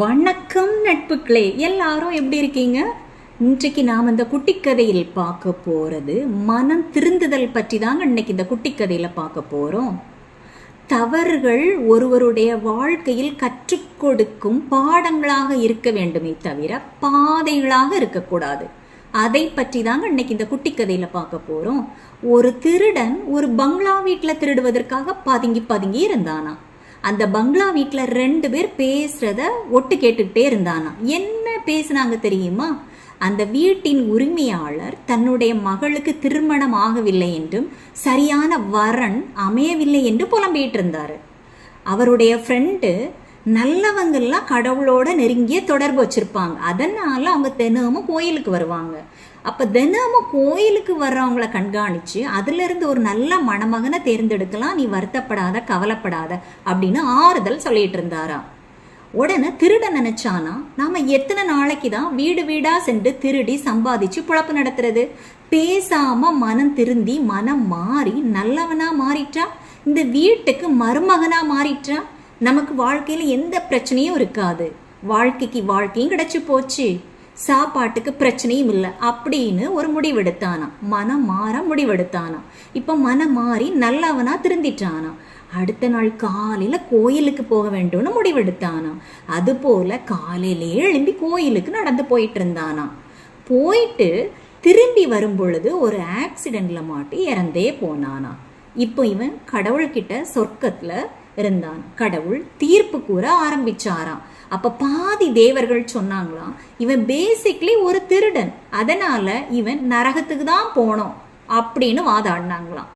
வணக்கம் நட்புக்களே எல்லாரும் எப்படி இருக்கீங்க? இன்றைக்கு நாம் இந்த குட்டிக்கதையில் பார்க்க போகிறது மனம் திருந்துதல் பற்றி தாங்க இன்னைக்கு இந்த குட்டிக்கதையில் பார்க்க போகிறோம் தவறுகள் ஒருவருடைய வாழ்க்கையில் கற்றுக் கொடுக்கும் பாடங்களாக இருக்க வேண்டுமே தவிர பாதைகளாக இருக்கக்கூடாது. அதை பற்றி தாங்க இன்னைக்கு இந்த குட்டிக்கதையில பார்க்க போகிறோம் ஒரு திருடன் ஒரு பங்களா வீட்டில் திருடுவதற்காக பதுங்கி பதுங்கி இருந்தானா? அந்த பங்களா வீட்டில் ரெண்டு பேர் பேசுகிறத ஒட்டு கேட்டுக்கிட்டே இருந்தானா. என்ன பேசுனாங்க தெரியுமா? அந்த வீட்டின் உரிமையாளர் தன்னுடைய மகளுக்கு திருமணம் ஆகவில்லை என்றும் சரியான வரன் அமையவில்லை என்று புலம்பிட்டு இருந்தார். அவருடைய ஃப்ரெண்டு நல்லவங்கள்லாம் கடவுளோட நெருங்கிய தொடர்பு வச்சுருப்பாங்க. அதனால் அவங்க தினமும் கோயிலுக்கு வருவாங்க. அப்போ தினமும் கோயிலுக்கு வர்றவங்கள கண்காணித்து அதுலேருந்து ஒரு நல்ல மணமகனை தேர்ந்தெடுக்கலாம். நீ வருத்தப்படாத கவலைப்படாத அப்படின்னு ஆறுதல் சொல்லிட்டு இருந்தாராம். உடனே திருட நினைச்சானா நாம எத்தனை நாளைக்கு தான் வீடு வீடா சென்று திருடி சம்பாதிச்சு புழப்பு நடத்துறது? பேசாம மனம் திருந்தி மனம் மாறி நல்லவனா மாறிட்டா? இந்த வீட்டுக்கு மருமகனா மாறிட்டா? நமக்கு வாழ்க்கையில் எந்த பிரச்சனையும் இருக்காது. வாழ்க்கைக்கு வாழ்க்கையும் கிடைச்சி போச்சு. சாப்பாட்டுக்கு பிரச்சனையும் இல்லை. அப்படின்னு ஒரு முடிவெடுத்தானா மனம் மாற முடிவெடுத்தானா இப்போ மனம் மாறி நல்லவனா திருந்திட்டானா அடுத்த நாள் காலையில் கோயிலுக்கு போக வேண்டும்னு முடிவெடுத்தானா அது போல காலையிலே எழும்பி கோயிலுக்கு நடந்து போயிட்டு இருந்தானா போயிட்டு திரும்பி வரும் பொழுது ஒரு ஆக்சிடெண்ட்டில் மாட்டி இறந்தே போனானா இப்போ இவன் கடவுள்கிட்ட சொர்க்கத்தில் இருந்தான். கடவுள் தீர்ப்பு கூற ஆரம்பிச்சாராம். அப்ப பாதி தேவர்கள் சொன்னாங்களாம் இவன் பேசிக்லி ஒரு திருடன். அதனால இவன் நரகத்துக்கு தான் போனோம். அப்படின்னு வாதாடினாங்களாம்.